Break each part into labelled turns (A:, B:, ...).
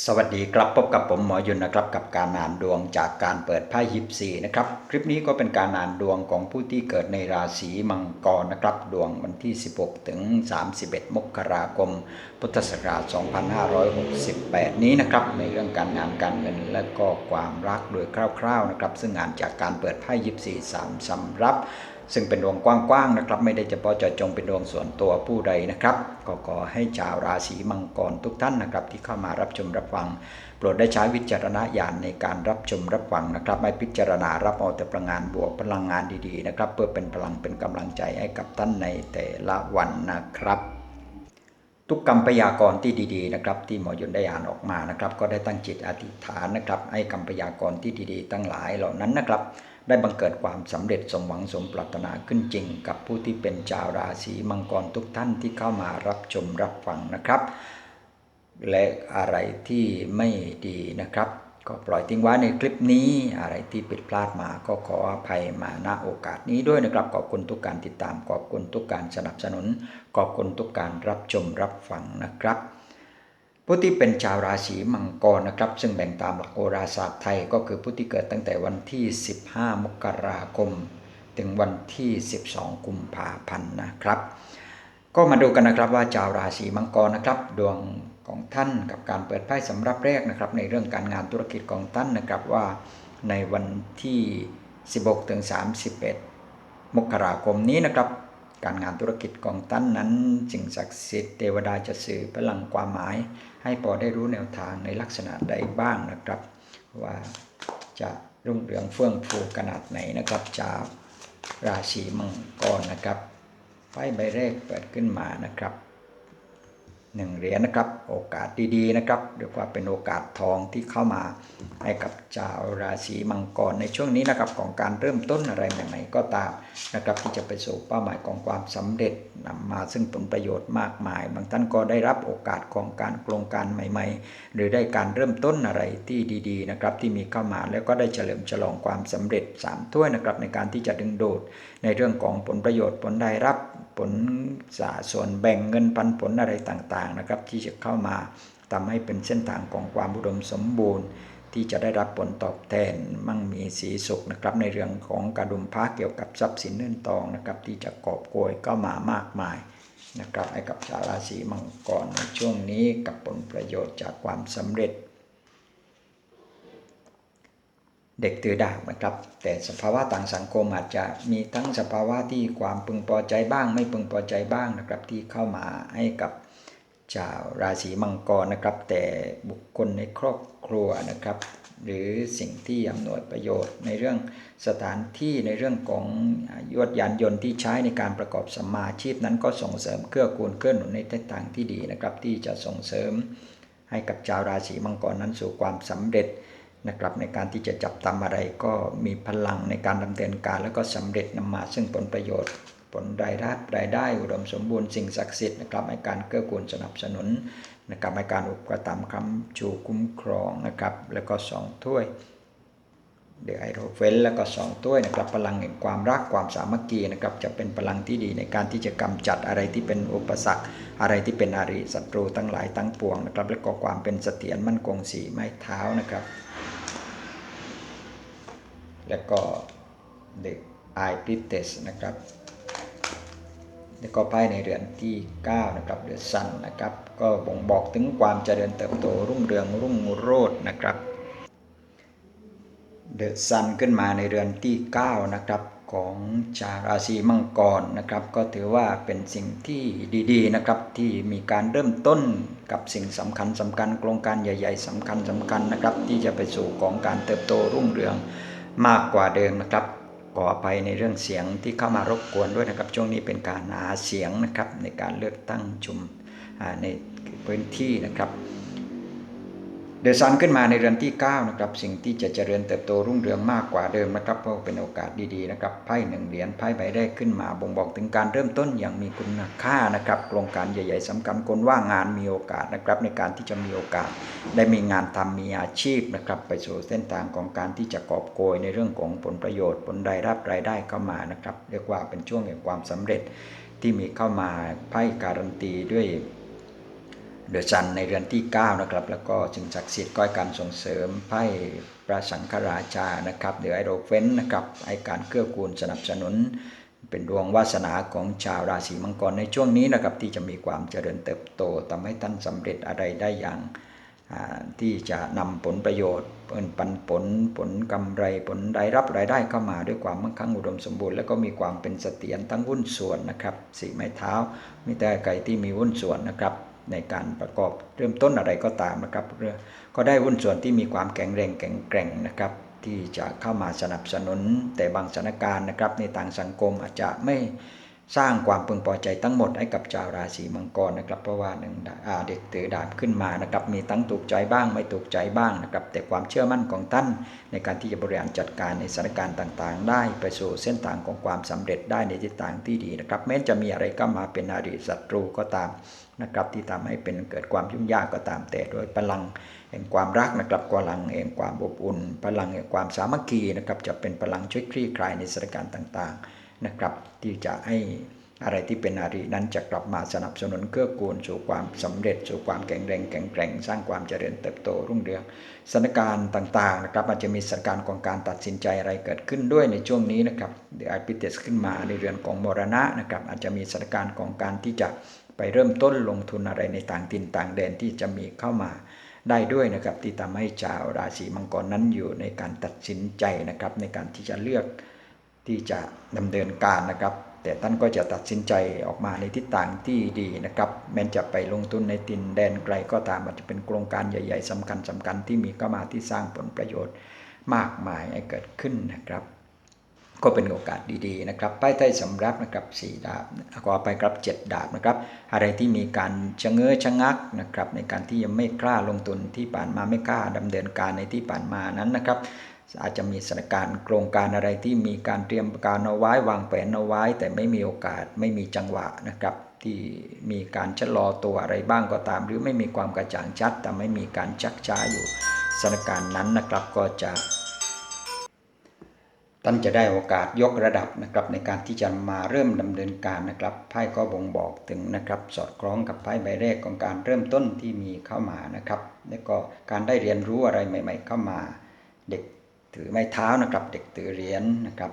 A: สวัสดีครับพบกับผมหมอยุนนะครับกับการอ่านดวงจากการเปิดไพ่ยิปซีนะครับคลิปนี้ก็เป็นการอ่านดวงของผู้ที่เกิดในราศีมังกรนะครับดวงวันที่ 16 ถึง 31 มกราคม พุทธศักราช 2568 นี้นะครับในเรื่องการงานการเงินและก็ความรักโดยคร่าวๆนะครับซึ่งอ่านจากการเปิดไพ่ยิปซีสามสำรับ ซึ่งเป็นดวงกว้างๆนะครับ ไม่ได้เฉพาะเจาะจงเป็นดวงส่วนตัวผู้ใดนะครับก็ขอให้ชาวราศีมังกรทุกท่านนะครับ ที่เข้ามารับชมรับฟังโปรดได้ใช้วิจารณญาณในการรับชมรับฟังนะครับ ไม่พิจารณารับเอาแต่พลังงานบวกพลังงานดีๆนะครับ เพื่อเป็นพลังเป็นกำลังใจให้กับท่านในแต่ละวันนะครับทุกกรรมพยากรที่ดีๆนะครับที่หมอยนได้อ่านออกมานะครับ ก็ได้ตั้งจิตอธิษฐานนะครับ ให้กรรมพยากรที่ดี ๆ ตั้งหลายเหล่านั้นนะครับ ได้บังเกิดความสำเร็จสมหวังสมปรารถนาขึ้นจริง กับผู้ที่เป็นชาวราศีมังกรทุกท่านที่เข้ามารับชมรับฟังนะครับ และอะไรที่ไม่ดีนะครับ ก็ปล่อยทิ้งไว้ในคลิปนี้ อะไรที่ผิดพลาดมาก็ขออภัยมาณโอกาสนี้ด้วยนะครับ ขอบคุณทุกการติดตาม ขอบคุณทุกการสนับสนุน ขอบคุณทุกการรับชมรับฟังนะครับ ผู้ที่เป็นชาวราศีมังกรนะครับ ซึ่งแบ่งตามหลักโหราศาสตร์ไทยก็คือผู้ที่เกิดตั้งแต่วันที่ 15 มกราคม ถึงวันที่ 12 กุมภาพันธ์นะครับ ก็มาดูกันนะครับว่าชาวราศีมังกรนะครับ ดวงของท่านกับการเปิดไพ่สำรับแรกนะครับ ในเรื่องการงานธุรกิจของท่านนะครับว่าในวันที่ 16 ถึง 31 มกราคมนี้นะครับ การงานธุรกิจของท่านนั้นสิ่งศักดิ์สิทธิ์เทวดาจะสื่อพลังความหมาย ให้พอได้รู้แนวทางในลักษณะใดบ้างนะครับ ว่าจะรุ่งเรืองเฟื่องฟูขนาดไหนนะครับจากราศีมังกรนะครับไพ่ใบแรกเปิดขึ้นมานะครับ หนึ่งเหรียญนะครับ โอกาสดีๆนะครับเรียกว่าเป็นโอกาสทองที่เข้ามาให้กับชาวราศีมังกรในช่วงนี้นะครับของการเริ่มต้นอะไรใหม่ๆก็ตามนะครับ ที่จะไปสู่เป้าหมายของความสำเร็จนำมาซึ่งผลประโยชน์มากมาย บางท่านก็ได้รับโอกาสของการโครงการใหม่ๆ หรือได้การเริ่มต้นอะไรที่ดีๆนะครับที่มีเข้ามาแล้วก็ได้เฉลิมฉลองความสำเร็จ3ถ้วยนะครับในการที่จะดึงดูดในเรื่องของผลประโยชน์ผลได้รับ ผลสาส่วนแบ่งเงินปันผลอะไรต่างๆนะครับ ที่จะเข้ามาทำให้เป็นเส้นทางของความอุดมสมบูรณ์ ที่จะได้รับผลตอบแทนมั่งมีสีสุขนะครับ ในเรื่องของการดุมพระเกี่ยวกับทรัพย์สินเงินทองนะครับ ที่จะกอบโกยเข้ามามากมายนะครับให้กับชาวราศีมังกรในช่วงนี้กับผลประโยชน์จากความสำเร็จ เด็กตือดาบนะครับ แต่สภาวะต่างสังคมอาจจะมีทั้งสภาวะที่ความพึงพอใจบ้าง ไม่พึงพอใจบ้างนะครับ ที่เข้ามาให้กับชาวราศีมังกรนะครับ แต่บุคคลในครอบครัวนะครับ หรือสิ่งที่อำนวยประโยชน์ในเรื่องสถานที่ในเรื่องของยวดยานยนต์ที่ใช้ในการประกอบสัมมาชีพนั้นก็ส่งเสริมเกื้อกูลเกื้อหนุนในทิศทางที่ดีนะครับ ที่จะส่งเสริมให้กับชาวราศีมังกรนั้นสู่ความสำเร็จ นะครับในการที่จะจับตามอะไรก็มีพลังในการดำเนินการ แล้วก็สำเร็จนำมาซึ่งผลประโยชน์ ผลรายได้รายได้อุดมสมบูรณ์สิ่งศักดิ์สิทธิ์นะครับในการเกื้อกูลสนับสนุนนะครับในการอุปถัมภ์คำชูคุ้มครองนะครับแล้วก็สองถ้วยเดี๋ยวไอโรเฟนแล้วก็สองถ้วยนะครับพลังแห่งความรักความสามัคคีนะครับจะเป็นพลังที่ดีในการที่จะกำจัดอะไรที่เป็นอุปสรรค อะไรที่เป็นอาริศัตรูทั้งหลายทั้งปวงนะครับแล้วก็ความเป็นเสถียรมั่นคงสีไม้เท้านะครับ แล้วก็เด็กไอพิเตสนะครับแล้วก็ไพ่ในเรือนที่ 9 นะครับเดือนสันนะครับ ก็บ่งบอกถึงความเจริญเติบโตรุ่งเรืองรุ่งโรจน์นะครับ เดอะซันขึ้นมาในเรือนที่ 9 นะครับของชาวราศีมังกรนะครับ ก็ถือว่าเป็นสิ่งที่ดีๆนะครับที่มีการเริ่มต้นกับสิ่งสำคัญสำคัญโครงการใหญ่ ๆสำคัญสำคัญนะครับ ที่จะไปสู่ของการเติบโตรุ่งเรือง มากกว่าเดิมนะครับ ขออภัยในเรื่องเสียงที่เข้ามารบกวนด้วยนะครับ ช่วงนี้เป็นการหาเสียงนะครับในการเลือกตั้งชุมในพื้นที่นะครับ เดือะซันขึ้นมาในเรือนที่9นะครับสิ่งที่จะเจริญเติบโตรุ่งเรืองมากกว่าเดิมนะครับเพราะเป็นโอกาสดีๆนะครับไพ่หนึ่งเหรียญไพ่ใบแรกขึ้นมาบ่งบอกถึงการเริ่มต้นอย่างมีคุณค่านะครับโครงการใหญ่ ๆสำคัญคนว่างงานมีโอกาสนะครับในการที่จะมีโอกาส ได้มีงานทำมีอาชีพนะครับไปสู่เส้นทางของการที่จะกอบโกยในเรื่องของผลประโยชน์ ผลรายรับรายได้เข้ามานะครับเรียกว่าเป็นช่วงแห่งความสำเร็จที่มีเข้ามาไพ่การันตีด้วย เดอะซันในเรือนที่ 9 นะครับ แล้วก็จึงศักดิ์สิทธิ์ก็ให้การส่งเสริมไพ่พระสังฆราชานะครับเดี๋ยวไอโรเฟนนะครับให้การเกื้อกูลสนับสนุน เป็นดวงวาสนาของชาวราศีมังกรในช่วงนี้นะครับที่จะมีความเจริญเติบโตทำให้ท่านสำเร็จอะไรได้อย่างที่จะนำผลประโยชน์เงินปันผลผลกำไรผลรายรับรายได้เข้ามาด้วยความมั่งคั่งอุดมสมบูรณ์แล้วก็มีความเป็นเสถียรทั้งหุ้นส่วนนะครับสี่ไม้เท้ามีแต่ไก่ที่มีหุ้นส่วนนะครับ ในการประกอบเริ่มต้นอะไรก็ตามนะครับเรื่อก็ได้หุ้นส่วนที่มีความแข็งแรงแข็งแกร่งนะครับที่จะเข้ามาสนับสนุนแต่บางสถานการณ์นะครับในต่างสังคมอาจจะไม่ สร้างความพึงพอใจทั้งหมดให้กับชาวราศีมังกรนะครับ เพราะว่าหนึ่งเด็กถือดาบขึ้นมานะครับมีทั้งถูกใจบ้างไม่ถูกใจบ้างนะครับ แต่ความเชื่อมั่นของท่านในการที่จะบริหารจัดการในสถานการณ์ต่างๆ ได้ไปสู่เส้นทางของความสำเร็จได้ในทิศทางที่ดีนะครับ แม้จะมีอะไรก็มาเป็นอริศัตรูก็ตามนะครับที่ทำให้เป็นเกิดความยุ่งยากก็ตาม แต่โดยพลังแห่งความรักนะครับพลังแห่งความอบอุ่น พลังแห่งความสามัคคีนะครับจะเป็นพลังช่วยคลี่คลายในสถานการณ์ต่างๆ นะครับ ที่จะให้อะไรที่เป็นอารีนั้นจะกลับมาสนับสนุนเกื้อกูลสู่ความสำเร็จ สู่ความแข็งแรงแข็งแกร่ง สร้างความเจริญเติบโตรุ่งเรืองสถานการณ์ต่างๆนะครับอาจจะมีสถานการณ์ของการตัดสินใจอะไรเกิดขึ้นด้วยในช่วงนี้นะครับเดี๋ยวอาจพิเตสขึ้นมาในเรือนของมรณะนะครับอาจจะมีสถานการณ์ของการที่จะไปเริ่มต้นลงทุนอะไรในต่างถิ่นต่างแดนที่จะมีเข้ามาได้ด้วยนะครับที่ทำให้ชาวราศีมังกรนั้นอยู่ในการตัดสินใจนะครับในการที่จะเลือก ที่จะดำเนินการนะครับ แต่ท่านก็จะตัดสินใจออกมาในทิศทางที่ดีนะครับ แม้จะไปลงทุนในตินแดนไกลก็ตามอาจจะเป็นโครงการใหญ่ ๆสำคัญสคัญๆที่มีเข้ามาที่สร้างผลประโยชน์มากมายให้เกิดขึ้นนะครับ ก็เป็นโอกาสดีๆนะครับป้ายใต้สำรับนะครับสี่ดาบขอไปครับเจ็ดดาบนะครับ อะไรที่มีการชะเง้อชะงักนะครับ ในการที่ยังไม่กล้าลงทุนที่ผ่านมาไม่กล้าดำเนินการในที่ผ่านมานั้นนะครับ อาจจะมีสถานการณ์โครงการอะไรที่มีการเตรียมการเอาไว้วางแผนเอาไว้ แต่ไม่มีโอกาสไม่มีจังหวะนะครับที่มีการชะลอตัวอะไรบ้างก็ตาม หรือไม่มีความกระจ่างชัด แต่ไม่มีการชักช้าอยู่สถานการณ์นั้นนะครับก็จะท่านจะได้โอกาสยกระดับนะครับในการที่จะมาเริ่มดำเนินการนะครับไพ่ก็บ่งบอกถึงนะครับ สอดคล้องกับไพ่ใบแรกของการเริ่มต้นที่มีเข้ามานะครับ แล้วก็การได้เรียนรู้อะไรใหม่ ๆ เข้ามา เด็ก ถือไม้เท้านะครับ เด็กถือเหรียญนะครับ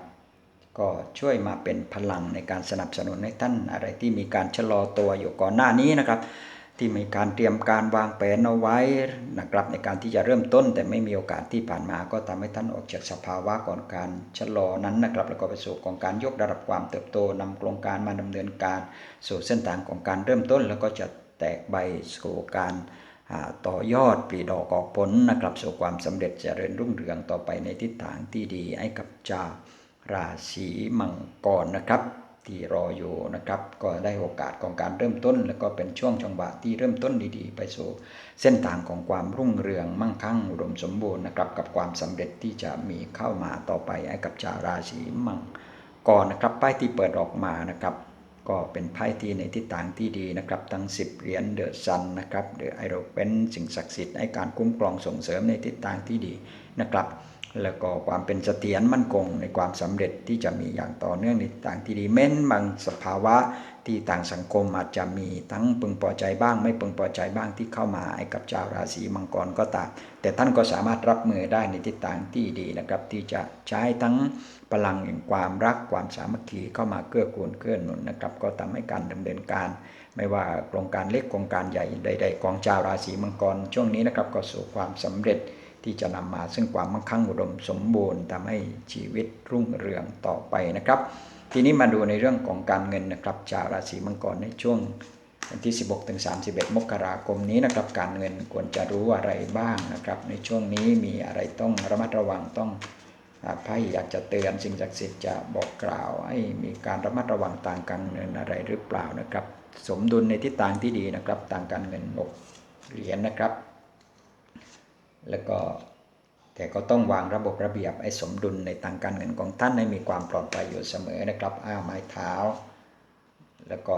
A: ก็ช่วยมาเป็นพลังในการสนับสนุนให้ท่านอะไรที่มีการชะลอตัวอยู่ก่อนหน้านี้นะครับ ที่มีการเตรียมการวางแผนเอาไว้นะครับ ในการที่จะเริ่มต้น แต่ไม่มีโอกาสที่ผ่านมา ก็ทำให้ท่านออกจากสภาวะก่อนการชะลอนั้นนะครับ แล้วก็ไปสู่ของการยกระดับความเติบโตนำโครงการมาดำเนินการสู่เส้นทางของการเริ่มต้น แล้วก็จะแตกใบสู่การ ต่อยอดปลีดอกออกผลนะครับสู่ความสำเร็จเจริญรุ่งเรืองต่อไปในทิศทางที่ดีให้กับชาวราศีมังกรนะครับที่รออยู่นะครับ ก็ได้โอกาสของการเริ่มต้น แล้วก็เป็นช่วงจังหวะที่เริ่มต้นดีๆ ไปสู่เส้นทางของความรุ่งเรืองมั่งคั่งอุดมสมบูรณ์นะครับ กับความสำเร็จที่จะมีเข้ามาต่อไปให้กับชาวราศีมังกรนะครับป้ายที่เปิดออกมานะครับ ก็เป็นไพ่ที่ในทิศทางที่ดีนะครับทั้ง 10 เหรียญเดอะซันนะครับเดอะไอโรเป็นสิ่งศักดิ์สิทธิ์ให้การคุ้มครองส่งเสริมในทิศทางที่ดีนะครับ แล้วก็ความเป็นเสถียรมั่นคงในความสำเร็จที่จะมีอย่างต่อเนื่องในต่างที่ดีเม้นบางสภาวะที่ต่างสังคมอาจจะมีทั้งพึงพอใจบ้าง ไม่พึงพอใจบ้างที่เข้ามาให้กับชาวราศีมังกรก็ตามแต่ท่านก็สามารถรับมือได้ในทิศทางที่ดีนะครับ ที่จะใช้ทั้งพลังแห่งความรักความสามัคคีเข้ามาเกื้อกูลเกื้อหนุนนะครับ ก็ทำให้การดำเนินการ ไม่ว่าโครงการเล็กโครงการใหญ่ใด ๆ ของชาวราศีมังกรช่วงนี้นะครับก็สู่ความสำเร็จ ที่จะนำมาซึ่งความมั่งคั่งอุดมสมบูรณ์ทำให้ชีวิตรุ่งเรืองต่อไปนะครับ ทีนี้มาดูในเรื่องของการเงินนะครับชาวราศีมังกรในช่วงวันที่ 16ถึง31 มกราคมนี้นะครับ การเงินควรจะรู้อะไรบ้างนะครับ ในช่วงนี้มีอะไรต้องระมัดระวังต้องไพ่อยากจะเตือนสิ่งศักดิ์สิทธิ์จะบอกกล่าว ให้มีการระมัดระวังต่างการเงินอะไรหรือเปล่านะครับ สมดุลในทิศทางที่ดีนะครับ ต่างการเงินหกเหรียญนะครับ แล้วก็แต่ก็ต้องวางระบบระเบียบให้สมดุลในทางการเงินของท่านให้มีความปลอดภัยอยู่เสมอนะครับ อ้าไม้เท้า แล้วก็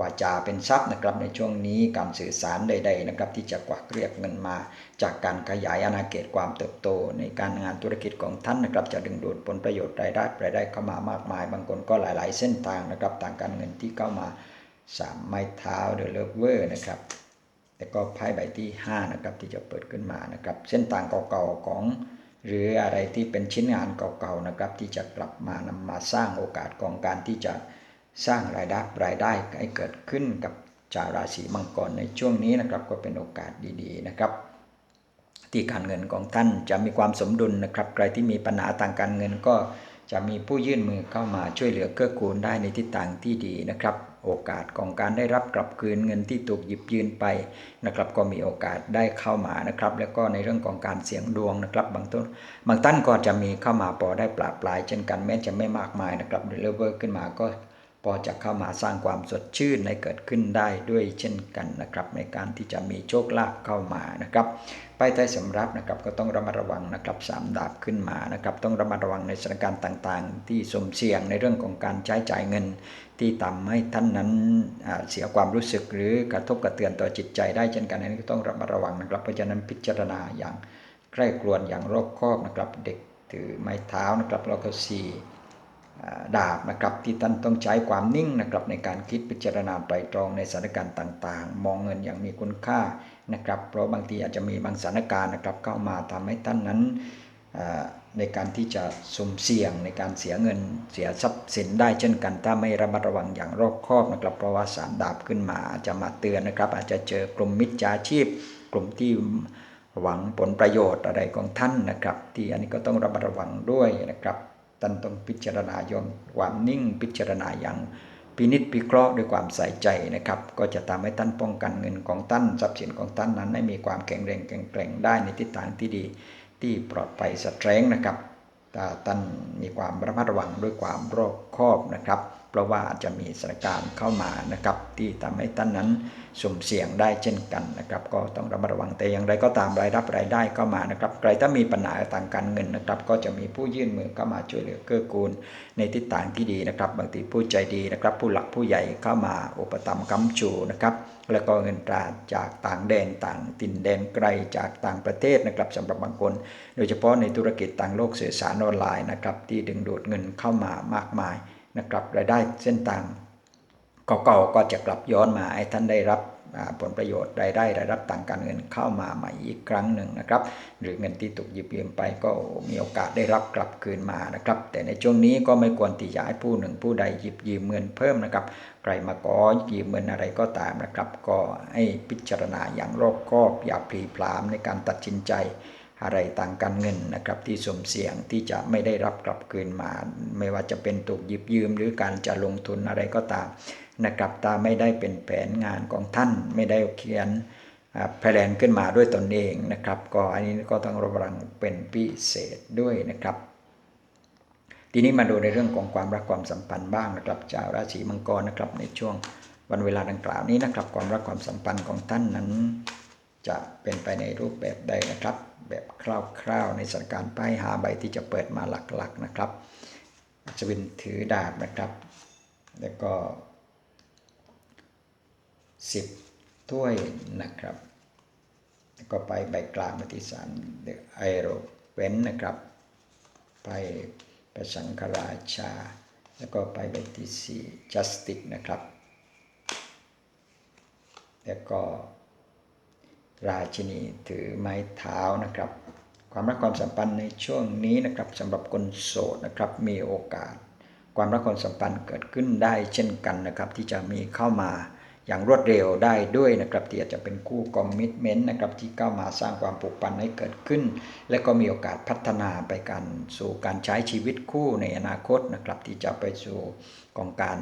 A: วาจาเป็นทรัพย์นะครับในช่วงนี้การสื่อสารใด ๆนะครับ ที่จะกวักเรียกเงินมา จากการขยายอาณาเขตความเติบโต ในการงานธุรกิจของท่านนะครับ จะดึงดูดผลประโยชน์รายได้รายได้เข้ามามากมาย บางคนก็หลาย ๆ เส้นทางนะครับทางการเงินที่เข้ามาสามไม้เท้าเดอะเลิฟเวอร์นะครับ แต่ก็ไพ่ใบที่ 5 นะครับที่จะเปิดขึ้นมานะครับ เส้นต่างเก่าๆของ หรืออะไรที่เป็นชิ้นงานเก่าๆนะครับที่จะกลับมานำมาสร้างโอกาสของการที่จะสร้างรายได้รายได้ให้เกิดขึ้นกับชาวราศีมังกรในช่วงนี้นะครับก็เป็นโอกาสดีๆนะครับ ที่การเงินของท่านจะมีความสมดุลนะครับ ใครที่มีปัญหาทางการเงินก็จะมีผู้ยื่นมือเข้ามาช่วยเหลือเกื้อกูลได้ในทิศทางที่ดีนะครับ โอกาสของการได้รับกลับคืนเงินที่ถูกหยิบยืนไปนะครับ ก็มีโอกาสได้เข้ามานะครับ แล้วก็ในเรื่องของการเสี่ยงดวงนะครับ บางต้นบางท่านก็จะมีเข้ามาพอได้ปลาปลาย เช่นกันแม้จะไม่มากมายนะครับเดลิเวอร์ขึ้นมาก็ พอจะเข้ามาสร้างความสดชื่นในเกิดขึ้นได้ด้วยเช่นกันนะครับ ในการที่จะมีโชคลาภเข้ามานะครับไปใต้สำรับนะครับก็ต้องระมัดระวังนะครับสามดาบขึ้นมานะครับต้องระมัดระวังในสถานการณ์ต่างๆ ที่สมเสี่ยงในเรื่องของการใช้จ่ายเงิน ที่ทำให้ท่านนั้นเสียความรู้สึกหรือกระทบกระเทือนต่อจิตใจได้เช่นกันอันนี้ก็ต้องระมัดระวังนะครับเพราะฉะนั้นพิจารณาอย่างใกล้กลวนอย่างรอบคอบนะครับเด็กถือไม้เท้านะครับแล้วก็สี่ ดาบนะครับที่ท่านต้องใช้ความนิ่งนะครับในการคิดพิจารณาไปตรองในสถานการณ์ต่างๆ มองเงินอย่างมีคุณค่านะครับเพราะบางทีอาจจะมีบางสถานการณ์นะครับเข้ามาทำให้ท่านนั้นในการที่จะสุ่มเสี่ยงในการเสียเงินเสียทรัพย์สินได้เช่นกัน ถ้าไม่ระมัดระวังอย่างรอบคอบนะครับเพราะว่าสามดาบขึ้นมาจะมาเตือนนะครับ อาจจะเจอกลุ่มมิจฉาชีพ กลุ่มที่หวังผลประโยชน์อะไรของท่านนะครับ ที่อันนี้ก็ต้องระมัดระวังด้วยนะครับ ท่านต้องพิจารณายอมความนิ่งพิจารณาอย่างพินิษพิเคราะห์ด้วยความใส่ใจนะครับ ก็จะทำให้ท่านป้องกันเงินของท่านทรัพย์สินของท่านนั้นให้มีความแข็งแรงแข็งแกร่งได้ในทิศทางที่ดีที่ปลอดภัยสตรงนะครับถ้าท่านมีความระมัดระวังด้วยความรอบ คอบนะครับ เพราะว่าจะมีสถานการณ์เข้ามานะครับ ที่ทำให้ท่านนั้นสุ่มเสี่ยงได้เช่นกันนะครับ ก็ต้องระมัดระวังแต่อย่างไรก็ตามรายรับรายได้เข้ามานะครับ ใครถ้ามีปัญหาทางการเงินนะครับ ก็จะมีผู้ยื่นมือเข้ามาช่วยเหลือเกื้อกูล ในทิศทางที่ดีนะครับ บางทีผู้ใจดีนะครับ ผู้หลักผู้ใหญ่เข้ามาอุปถัมภ์ค้ำชูนะครับแล้วก็เงินตราจากต่างแดนต่างถิ่นแดนไกลจากต่างประเทศนะครับสำหรับบางคน โดยเฉพาะในธุรกิจต่างโลกสื่อสารออนไลน์นะครับที่ดึงดูดเงินเข้ามามากมาย นะครับรายได้เส้นต่างเก่าๆก็จะกลับย้อนมาให้ท่านได้รับผลประโยชน์รายได้รายรับต่างการเงินเข้ามาใหม่อีกครั้งหนึ่งนะครับ หรือเงินที่ถูกหยิบยืมไปก็มีโอกาสได้รับกลับคืนมานะครับ แต่ในช่วงนี้ก็ไม่ควรที่จะให้ผู้หนึ่งผู้ใดหยิบยืมเงินเพิ่มนะครับ ใครมาขอยืมเงินอะไรก็ตามนะครับ ก็ให้พิจารณาอย่างรอบคอบอย่าพลีพรามในการตัดสินใจ อะไรต่างการเงินนะครับที่สมเสี่ยงที่จะไม่ได้รับกลับคืนมา ไม่ว่าจะเป็นถูกหยิบยืมหรือการจะลงทุนอะไรก็ตามนะครับตาไม่ได้เป็นแผนงานของท่านไม่ได้เขียนแผนขึ้นมาด้วยตนเองนะครับ ก็อันนี้ก็ต้องระวังเป็นพิเศษด้วยนะครับ ทีนี้มาดูในเรื่องของความรักความสัมพันธ์บ้างนะครับชาวราศีมังกรนะครับในช่วงวันเวลาดังกล่าวนี้นะครับ ความรักความสัมพันธ์ของท่านนั้น จะเป็นไปในรูปแบบใดนะครับ แบบคร่าวๆ ในสถานการณ์ป้ายหาใบที่จะเปิดมาหลักๆนะครับจะเป็นถือดาบนะครับ แล้วก็ 10 ถ้วยนะครับ แล้วก็ไปใบกลางมาที่สามเดอไอโรเวนนะครับ ไปประสังคราชา แล้วก็ไปใบที่สี่จัสติกนะครับ แล้วก็ ราชินีถือไม้เท้านะครับ ความรักความสัมพันธ์ในช่วงนี้นะครับสำหรับคนโสดนะครับมีโอกาส ความรักความสัมพันธ์เกิดขึ้นได้เช่นกันนะครับ ที่จะมีเข้ามา อย่างรวดเร็วได้ด้วยนะครับที่อาจจะเป็นคู่คอมมิชเมนต์นะครับที่เข้ามาสร้างความผูกพันให้เกิดขึ้น และก็มีโอกาสพัฒนาไปการสู่การใช้ชีวิตคู่ในอนาคตนะครับที่จะไปสู่ของการ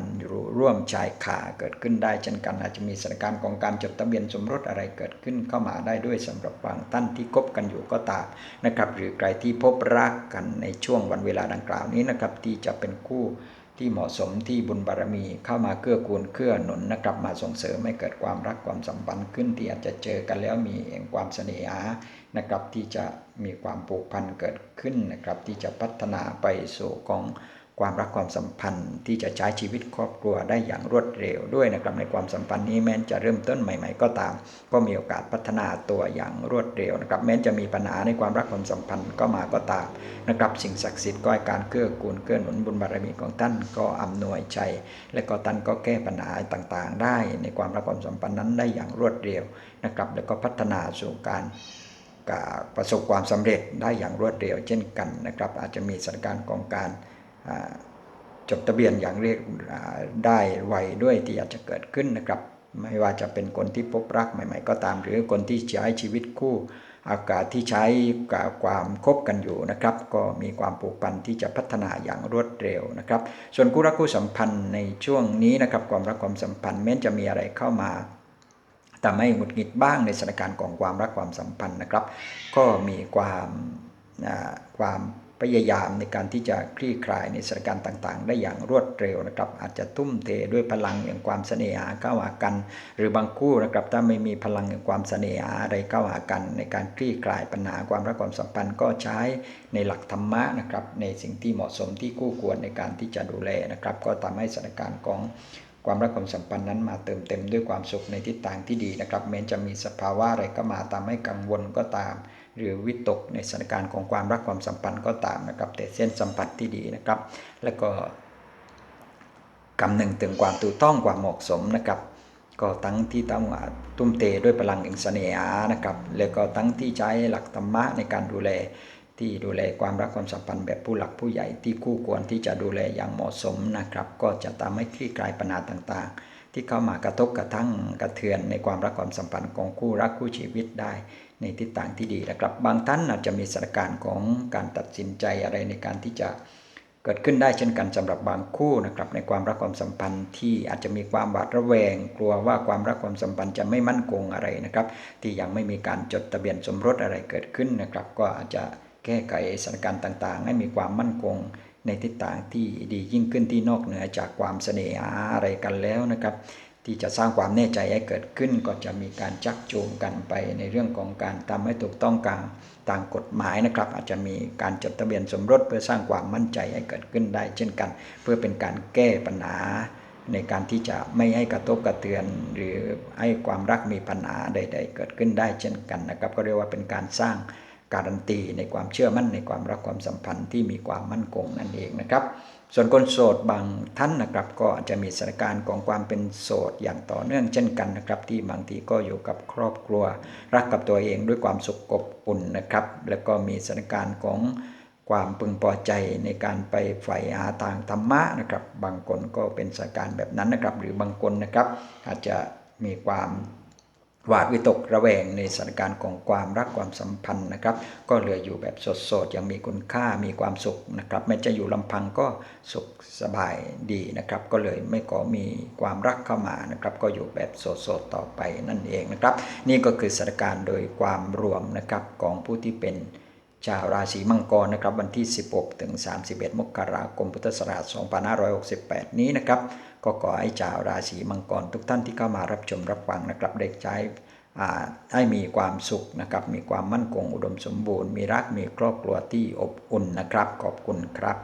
A: ร่วมชายขาเกิดขึ้นได้เช่นกัน อาจจะมีสถานการณ์ของการจดทะเบียนสมรสอะไรเกิดขึ้นเข้ามาได้ด้วยสำหรับบางท่านที่คบกันอยู่ก็ตามนะครับหรือใครที่พบรักกันในช่วงวันเวลาดังกล่าวนี้นะครับที่จะเป็นคู่ ที่เหมาะสมที่บุญบารมีเข้ามาเกื้อกูลเกื้อหนุนนะครับมาส่งเสริมให้เกิดความรักความสัมพันธ์ขึ้นที่อาจจะเจอกันแล้วมีแห่งความเสน่หานะครับที่จะมีความผูกพันเกิดขึ้นนะครับที่จะพัฒนาไปสู่ของ ความรักความสัมพันธ์ที่จะใช้ชีวิตครอบครัวได้อย่างรวดเร็วด้วยนะครับในความสัมพันธ์นี้แม้จะเริ่มต้นใหม่ ๆ ก็ตาม ก็มีโอกาสพัฒนาตัวอย่างรวดเร็วนะครับแม้จะมีปัญหาในความรักความสัมพันธ์ก็มาก็ตามนะครับสิ่งศักดิ์สิทธิ์ก็ให้การเกื้อกูลเกื้อหนุนบุญบารมีของท่านก็อำนวยชัยและก็ท่านก็แก้ปัญหาต่างๆ ได้ในความรักความสัมพันธ์นั้นได้อย่างรวดเร็วนะครับแล้วก็พัฒนาสู่การประสบความสำเร็จได้อย่างรวดเร็วเช่นกันนะครับอาจจะมีสถานการณ์ของการ จดทะเบียนอย่างเรียกได้ไวด้วยที่อาจจะเกิดขึ้นนะครับ ไม่ว่าจะเป็นคนที่พบรักใหม่ ๆ ก็ตาม หรือคนที่ใช้ชีวิตคู่อากาศที่ใช้กับความคบกันอยู่นะครับ ก็มีความผูกพันที่จะพัฒนาอย่างรวดเร็วนะครับ ส่วนคู่รักคู่สัมพันธ์ในช่วงนี้นะครับ ความรักความสัมพันธ์แม้จะมีอะไรเข้ามาแต่ไม่หงุดหงิดบ้างในสถานการณ์ของความรักความสัมพันธ์นะครับ ก็มีความความ พยายามในการที่จะคลี่คลายในสถานการณ์ต่างๆ ได้อย่างรวดเร็วนะครับ อาจจะทุ่มเทด้วยพลังแห่างความเสน่หาเข้าหากัน หรือบางคู่นะครับถ้าไม่มีพลังแห่างความเสน่หาอะไรเข้าหากัน ในการคลี่คลายปัญหาความรักความสัมพันธ์ก็ใช้ในหลักธรรมะนะครับในสิ่งที่เหมาะสมที่คู่ควรในการที่จะดูแลนะครับ ก็ทำให้สถานการณ์ของความรักความสัมพันธ์นั้นมาเติมเต็มด้วยความสุขในทิศทางที่ดีนะครับแม้จะมีสภาวะอะไรก็มาทำให้กังวลก็ตาม หรือวิตกในสถานการณ์ของความรักความสัมพันธ์ก็ตามนะครับแต่เส้นสัมผัสที่ดีนะครับ แล้วก็กำหนึ่งถึงความถูกต้องความเหมาะสมนะครับก็ทั้งที่ต้องตุ้มเตด้วยพลังแห่งเสน่หานะครับแล้วก็ทั้งที่ใช้หลักธรรมะในการดูแลที่ดูแลความรักความสัมพันธ์แบบผู้หลักผู้ใหญ่ที่คู่ควรที่จะดูแลอย่างเหมาะสมนะครับ ก็จะทำให้คลี่คลายปัญหาต่างๆ ที่เข้ามากระทบกระทั่งกระเทือนในความรักความสัมพันธ์ของคู่รักคู่ชีวิตได้ ในทิศทางที่ดีนะครับ บางท่านอาจจะมีสถานการณ์ของการตัดสินใจอะไรในการที่จะเกิดขึ้นได้เช่นกันสำหรับบางคู่นะครับในความรักความสัมพันธ์ที่อาจจะมีความหวาดระแวง กลัวว่าความรักความสัมพันธ์จะไม่มั่นคงอะไรนะครับ ที่ยังไม่มีการจดทะเบียนสมรสอะไรเกิดขึ้นนะครับ ก็อาจจะแก้ไขสถานการณ์ต่างๆ ให้มีความมั่นคงในทิศทางที่ดียิ่งขึ้นที่นอกเหนือจากความเสน่หาอะไรกันแล้วนะครับ ที่จะสร้างความแน่ใจให้เกิดขึ้นก็จะมีการจักจูงกันไปในเรื่องของการทำให้ถูกต้องกางตามกฎหมายนะครับ อาจจะมีการจดทะเบียนสมรสเพื่อสร้างความมั่นใจให้เกิดขึ้นได้ เช่นกัน เพื่อเป็นการแก้ปัญหา ในการที่จะไม่ให้กระทบกระเทือน หรือให้ความรักมีปัญหาใด ๆ เกิดขึ้นได้เช่นกันนะครับ ก็เรียกว่าเป็นการสร้าง การันตีในความเชื่อมั่นในความรักความสัมพันธ์ที่มีความมั่นคงนั่นเองนะครับ ส่วนคนโสดบางท่านนะครับ ก็อาจจะมีสถานการณ์ของความเป็นโสดอย่างต่อเนื่องเช่นกันนะครับ ที่บางทีก็อยู่กับครอบครัว รักกับตัวเองด้วยความสุขอบอุ่นนะครับ แล้วก็มีสถานการณ์ของความพึงพอใจในการไปใฝ่หาทางธรรมะนะครับ บางคนก็เป็นสถานการณ์แบบนั้นนะครับ หรือบางคนนะครับ อาจจะมีความ หวาดวิตกระแวงในสถานการณ์ของความรักความสัมพันธ์นะครับ ก็เหลืออยู่แบบสดๆยังมีคุณค่ามีความสุขนะครับแม้จะอยู่ลำพังก็สุขสบายดีนะครับ ก็เลยไม่ขอมีความรักเข้ามานะครับ ก็อยู่แบบโสดๆต่อไปนั่นเองนะครับ นี่ก็คือสถานการณ์โดยความรวมนะครับของผู้ที่เป็น ชาวราศีมังกรนะครับวันที่ 16 ถึง 31 มกราคมพุทธศักราช2568 นี้นะครับ ก็ขอให้ชาวราศีมังกรทุกท่านที่เข้ามารับชมรับฟังนะครับเด็กใจให้มีความสุขนะครับ มีความมั่นคงอุดมสมบูรณ์ มีรักมีครอบครัวที่อบอุ่นนะครับ ขอบคุณครับ